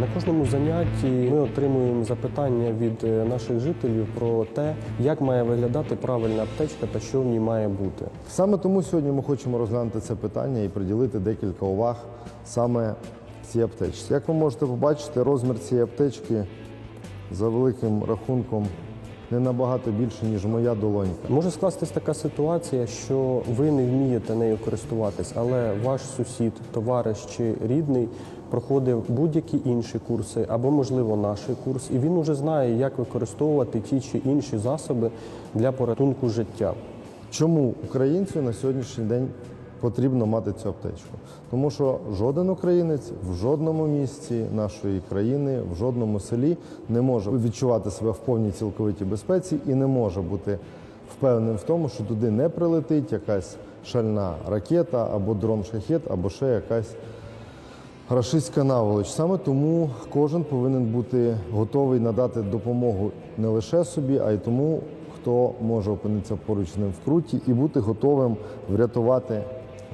На кожному занятті ми отримуємо запитання від е, наших жителів про те, як має виглядати правильна аптечка та що в ній має бути. Саме тому сьогодні ми хочемо розглянути це питання і приділити декілька уваг саме цій аптечці. Як ви можете побачити, розмір цієї аптечки за великим рахунком не набагато більше, ніж моя долонька. Може скластись така ситуація, що ви не вмієте нею користуватись, але ваш сусід, товариш чи рідний проходив будь-які інші курси або, можливо, наш курс, і він уже знає, як використовувати ті чи інші засоби для порятунку життя. Чому українцю на сьогоднішній день потрібно мати цю аптечку? Тому що жоден українець в жодному місці нашої країни, в жодному селі не може відчувати себе в повній цілковитій безпеці і не може бути впевненим в тому, що туди не прилетить якась шальна ракета або дрон-шахет, або ще якась рашистська наволоч. Саме тому кожен повинен бути готовий надати допомогу не лише собі, а й тому, хто може опинитися поруч з ним в круті, і бути готовим врятувати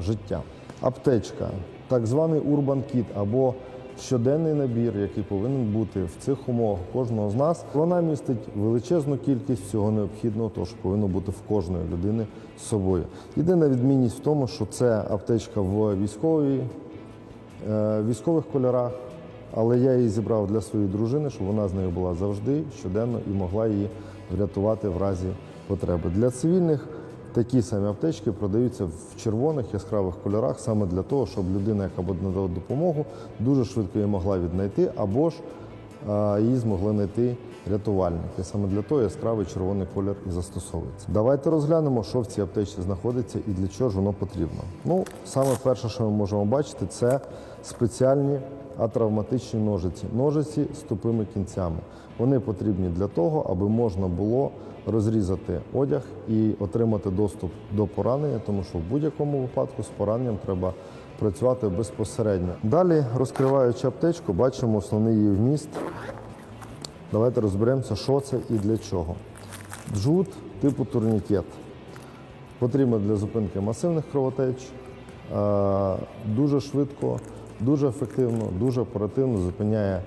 життя. Аптечка, так званий Urban Kit або щоденний набір, який повинен бути в цих умовах кожного з нас. Вона містить величезну кількість всього необхідного, що повинно бути в кожної людини з собою. Єдина відмінність в тому, що це аптечка в військовій військових кольорах, але я її зібрав для своєї дружини, щоб вона з нею була завжди, щоденно і могла її врятувати в разі потреби. Для цивільних такі самі аптечки продаються в червоних яскравих кольорах саме для того, щоб людина, яка буде надавати допомогу, дуже швидко її могла віднайти, або ж е, її змогли знайти рятувальники. Саме для того яскравий червоний колір і застосовується. Давайте розглянемо, що в цій аптечці знаходиться і для чого ж воно потрібно. Ну, саме перше, що ми можемо бачити, це спеціальні атравматичні ножиці, ножиці з тупими кінцями. Вони потрібні для того, аби можна було розрізати одяг і отримати доступ до поранення, тому що в будь-якому випадку з пораненням треба працювати безпосередньо. Далі, розкриваючи аптечку, бачимо основний її вміст. Давайте розберемося, що це і для чого. Джут типу турнікет. Потрібно для зупинки масивних кровотеч. Е, Дуже швидко, дуже ефективно, дуже оперативно зупиняє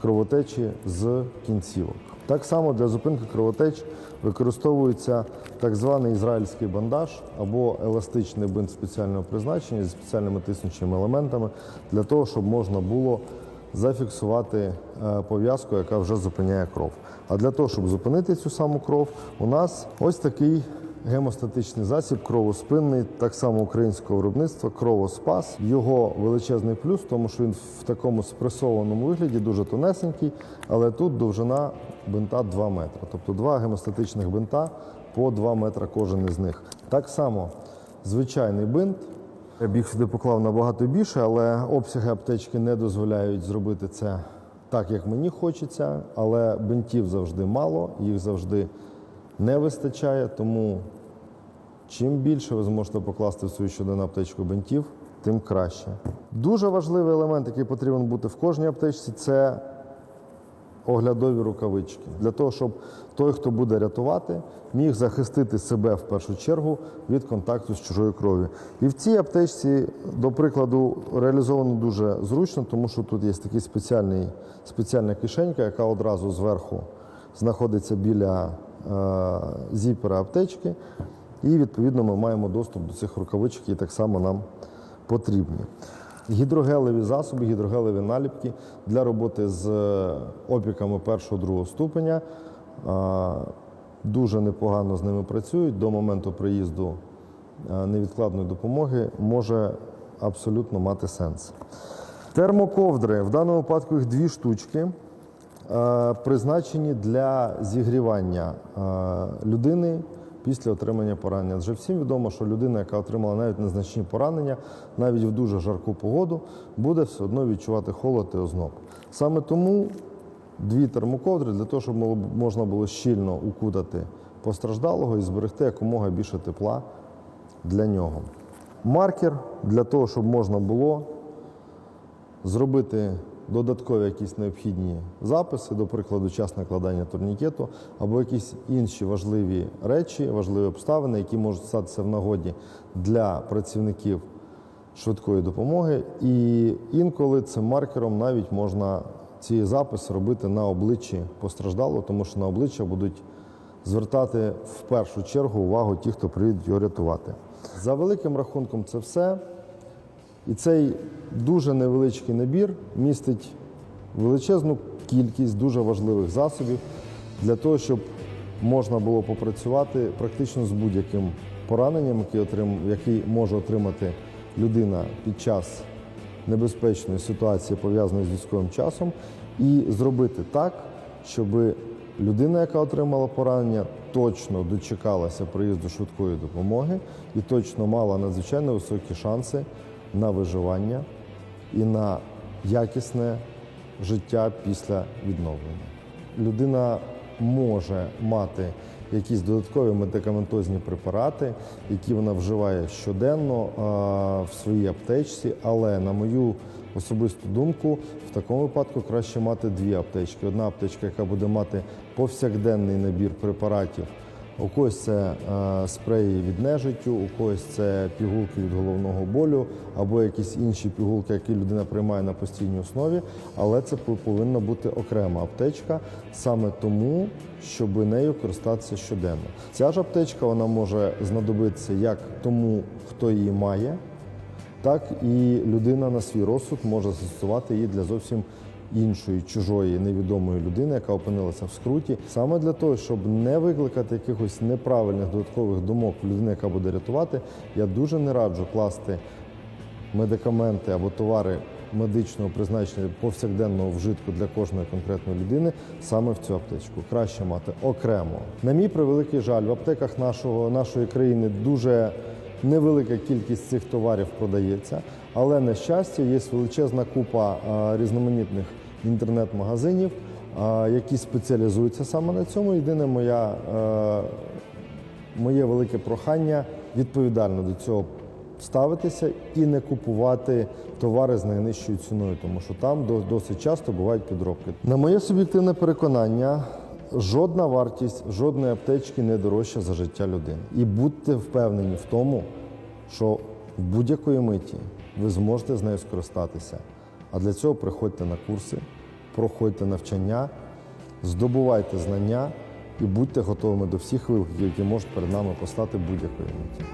кровотечі з кінцівок. Так само для зупинки кровотеч використовується так званий ізраїльський бандаж або еластичний бинт спеціального призначення зі спеціальними тиснучими елементами для того, щоб можна було зафіксувати е, пов'язку, яка вже зупиняє кров. А для того, щоб зупинити цю саму кров, у нас ось такий гемостатичний засіб кровоспинний, так само українського виробництва кровоспас. Його величезний плюс, тому що він в такому спресованому вигляді, дуже тонесенький, але тут довжина бинта 2 метри. Тобто два гемостатичних бинта по 2 метри кожен із них. Так само звичайний бинт. Я б їх сюди поклав набагато більше, але обсяги аптечки не дозволяють зробити це так, як мені хочеться. Але бинтів завжди мало, їх завжди не вистачає. Тому чим більше ви зможете покласти в свою щоденну аптечку бинтів, тим краще. Дуже важливий елемент, який потрібен бути в кожній аптечці, це оглядові рукавички для того, щоб той, хто буде рятувати, міг захистити себе в першу чергу від контакту з чужою кров'ю. І в цій аптечці, до прикладу, реалізовано дуже зручно, тому що тут є такий спеціальний, спеціальна кишенька, яка одразу зверху знаходиться біля зіпера аптечки. І відповідно ми маємо доступ до цих рукавичок, які так само нам потрібні. Гідрогелеві засоби, гідрогелеві наліпки для роботи з опіками першого другого ступеня. Дуже непогано з ними працюють. До моменту приїзду невідкладної допомоги може абсолютно мати сенс. Термоковдри, в даному випадку їх дві штучки, е, призначені для зігрівання е, людини після отримання поранення. Адже всім відомо, що людина, яка отримала навіть незначні поранення, навіть в дуже жарку погоду, буде все одно відчувати холод і озноб. Саме тому дві термоковдри для того, щоб можна було щільно укутати постраждалого і зберегти якомога більше тепла для нього. Маркер для того, щоб можна було зробити додаткові якісь необхідні записи, до прикладу, час накладання турнікету, або якісь інші важливі речі, важливі обставини, які можуть статися в нагоді для працівників швидкої допомоги. І інколи цим маркером навіть можна ці записи робити на обличчі постраждалого, тому що на обличчя будуть звертати в першу чергу увагу ті, хто приїдуть його рятувати. За великим рахунком, це все. І цей дуже невеличкий набір містить величезну кількість дуже важливих засобів для того, щоб можна було попрацювати практично з будь-яким пораненням, який, може отримати людина під час небезпечної ситуації, пов'язаної з військовим часом, і зробити так, щоб людина, яка отримала поранення, точно дочекалася приїзду швидкої допомоги і точно мала надзвичайно високі шанси на виживання і на якісне життя після відновлення. Людина може мати якісь додаткові медикаментозні препарати, які вона вживає щоденно в своїй аптечці, але на мою особисту думку, в такому випадку краще мати дві аптечки. Одна аптечка, яка буде мати повсякденний набір препаратів. У когось це е, спреї від нежиттю, у когось це пігулки від головного болю або якісь інші пігулки, які людина приймає на постійній основі. Але це повинна бути окрема аптечка саме тому, щоб нею користатися щоденно. Ця ж аптечка вона може знадобитися як тому, хто її має, так і людина на свій розсуд може застосувати її для зовсім іншої чужої невідомої людини, яка опинилася в скруті, саме для того, щоб не викликати якихось неправильних додаткових думок в людини, яка буде рятувати, я дуже не раджу класти медикаменти або товари медичного призначення повсякденного вжитку для кожної конкретної людини саме в цю аптечку. Краще мати окремо. На мій превеликий жаль, в аптеках нашого, нашої країни дуже невелика кількість цих товарів продається, але на щастя є величезна купа різноманітних інтернет-магазинів, які спеціалізуються саме на цьому. Єдине моя моє велике прохання відповідально до цього ставитися і не купувати товари з найнижчою ціною, тому що там до- досить часто бувають підробки. На моє суб'єктивне переконання, жодна вартість жодної аптечки не дорожча за життя людини. І будьте впевнені в тому, що в будь-якої миті ви зможете з нею скористатися. А для цього приходьте на курси, проходьте навчання, здобувайте знання і будьте готовими до всіх викликів, які можуть перед нами постати будь-якої миті.